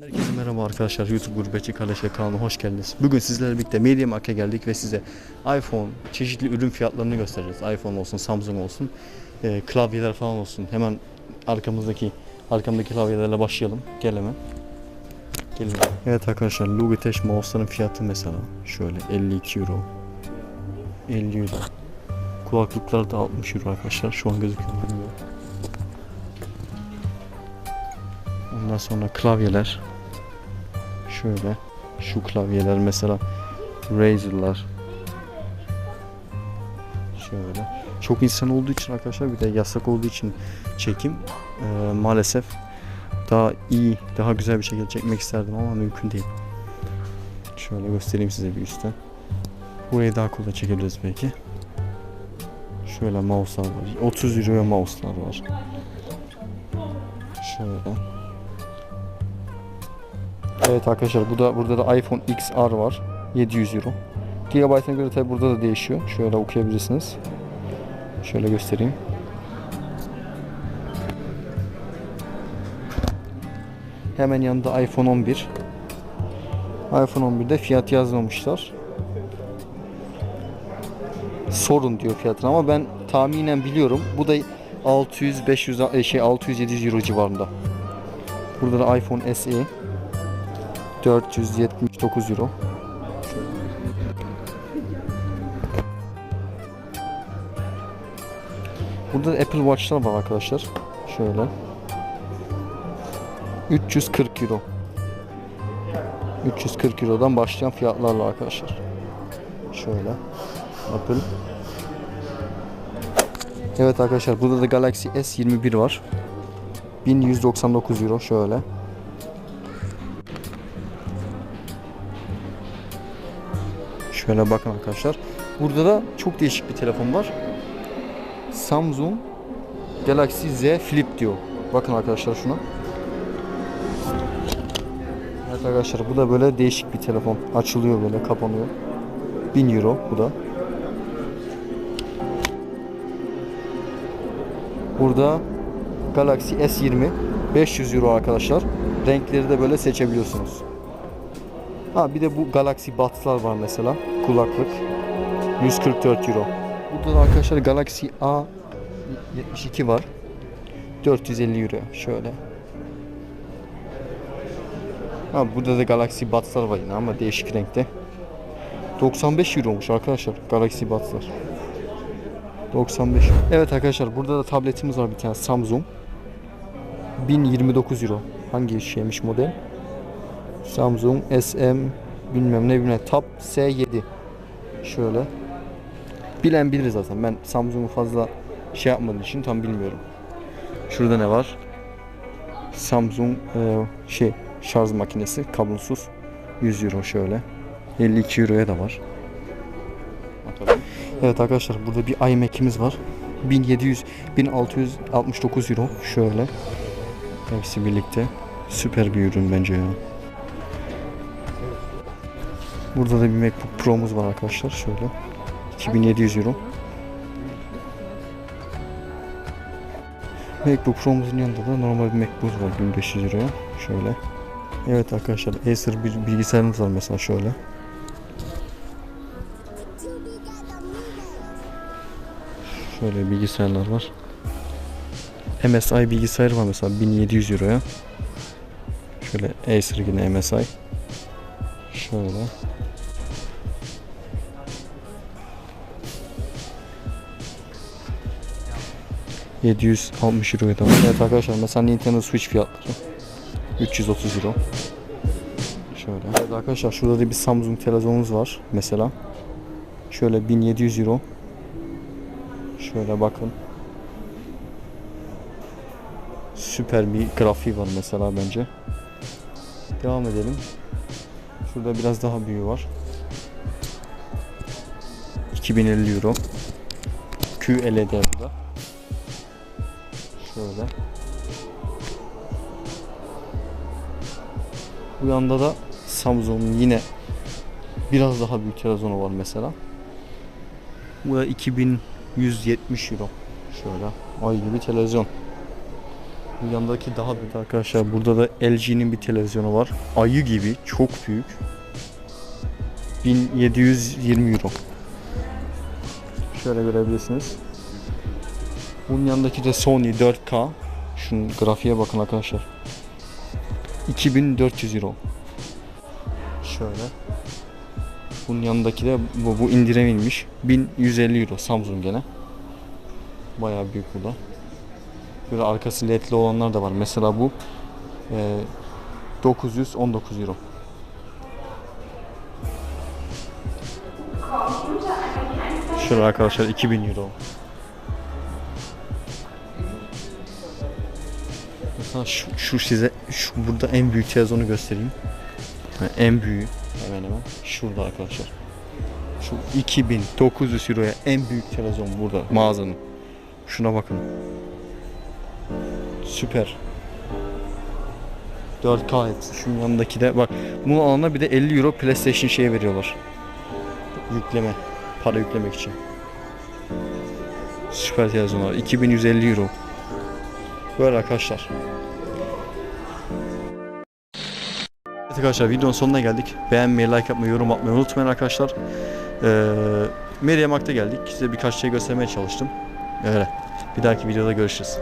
Herkese merhaba arkadaşlar YouTube Gurbetçi Kaleşe kanalına hoş geldiniz. Bugün sizlerle birlikte MediaMarkt'a geldik ve size iPhone çeşitli ürün fiyatlarını göstereceğiz. iPhone olsun, Samsung olsun, e, klavyeler falan olsun. Hemen arkamızdaki arkamdaki klavyelerle başlayalım. Gel hemen. Gelin. Evet arkadaşlar Logitech mouse'ların fiyatı mesela şöyle 52 euro. 50 euro. Kulaklıklar da 60 euro arkadaşlar. Şu an gözüküyor. Ondan sonra klavyeler. Şöyle. Şu klavyeler mesela Razer'lar. Şöyle. Çok insan olduğu için arkadaşlar bir de yasak olduğu için çekim eee, maalesef daha iyi, daha güzel bir şekilde çekmek isterdim ama mümkün değil. Şöyle göstereyim size bir üstten. Burayı daha kolay çekebiliriz belki. Şöyle mouse'lar var. 30 euroya mouse'lar var. Şöyle. Evet arkadaşlar bu da burada da iPhone XR var. 700 euro. Gigabyte'ına göre tabi burada da değişiyor. Şöyle okuyabilirsiniz. Şöyle göstereyim. Hemen yanında iPhone 11. iPhone 11'de fiyat yazmamışlar. Sorun diyor fiyatını ama ben tahminen biliyorum. Bu da 600 500 e, şey 600 700 euro civarında. Burada da iPhone SE 479 euro. Burada da Apple Watch'lar var arkadaşlar. Şöyle. 340 euro. 340 Euro'dan başlayan fiyatlarla arkadaşlar. Şöyle. Apple. Evet arkadaşlar burada da Galaxy S21 var. 1199 euro şöyle. Şöyle bakın arkadaşlar. Burada da çok değişik bir telefon var. Samsung Galaxy Z Flip diyor. Bakın arkadaşlar şuna. Evet arkadaşlar bu da böyle değişik bir telefon. Açılıyor böyle kapanıyor. 1000 euro bu da. Burada Galaxy S20 500 euro arkadaşlar. Renkleri de böyle seçebiliyorsunuz. Ha bir de bu Galaxy Buds'lar var mesela. Kulaklık. 144 euro. Burada da arkadaşlar Galaxy A72 var. 450 euro şöyle. Ha burada da Galaxy Buds'lar var yine ama değişik renkte. 95 euromuş arkadaşlar Galaxy Buds'lar. 95. Evet arkadaşlar burada da tabletimiz var bir tane Samsung. 1029 euro. Hangi şeymiş model? Samsung SM bilmem ne bilmem Tab S7 şöyle. Bilen bilir zaten. Ben Samsung'u fazla şey yapmadığım için tam bilmiyorum. Şurada ne var? Samsung e, şey şarj makinesi kablosuz. 100 euro şöyle. 52 euroya da var. Evet arkadaşlar burada bir iMac'imiz var. 1700 1669 euro şöyle. Hepsi birlikte süper bir ürün bence ya. Burada da bir MacBook Pro'muz var arkadaşlar şöyle. 2700 euro. MacBook Pro'muzun yanında da normal bir MacBook var 1500 euroya. Şöyle. Evet arkadaşlar Acer bir bilgisayarımız var mesela şöyle. Şöyle bilgisayarlar var. MSI bilgisayar var mesela 1700 euroya. Şöyle Acer yine MSI. Şöyle. ...760 euroya da. Evet arkadaşlar mesela Nintendo Switch fiyatları... ...330 euro. Şöyle. Evet arkadaşlar şurada da bir Samsung televizyonumuz var mesela. Şöyle 1700 euro. Şöyle bakın. Süper bir grafiği var mesela bence. Devam edelim. Şurada biraz daha büyüğü var. 2050 euro. QLED burada. Şöyle. Bu yanda da Samsung'un yine biraz daha büyük televizyonu var mesela. Bu da 2170 euro. Şöyle ay gibi televizyon. Bu yandaki daha büyük arkadaşlar. Burada da LG'nin bir televizyonu var. Ayı gibi çok büyük. 1720 euro. Şöyle görebilirsiniz. Bunun yanındaki de Sony 4K. Şunun grafiğe bakın arkadaşlar. 2400 euro. Şöyle. Bunun yanındaki de bu, bu indirimiymiş. 1150 euro Samsung gene. Bayağı büyük bu da. Böyle arkası ledli olanlar da var. Mesela bu e, 919 euro. Şöyle arkadaşlar 2000 euro. Mesela şu, şu size şu burada en büyük televizyonu göstereyim. Yani en büyüğü hemen hemen şurada arkadaşlar. Şu 2900 euroya en büyük televizyon burada mağazanın. Şuna bakın. Süper. 4K hepsi. Şunun yanındaki de bak bunun alanına bir de 50 euro PlayStation şeye veriyorlar. Yükleme. Para yüklemek için. Süper televizyonlar. 2150 euro. Böyle arkadaşlar. Arkadaşlar videonun sonuna geldik. Beğenmeyi, like yapmayı, yorum atmayı unutmayın arkadaşlar. Ee, Meryem Ak'ta geldik. Size birkaç şey göstermeye çalıştım. Öyle. Bir dahaki videoda görüşürüz.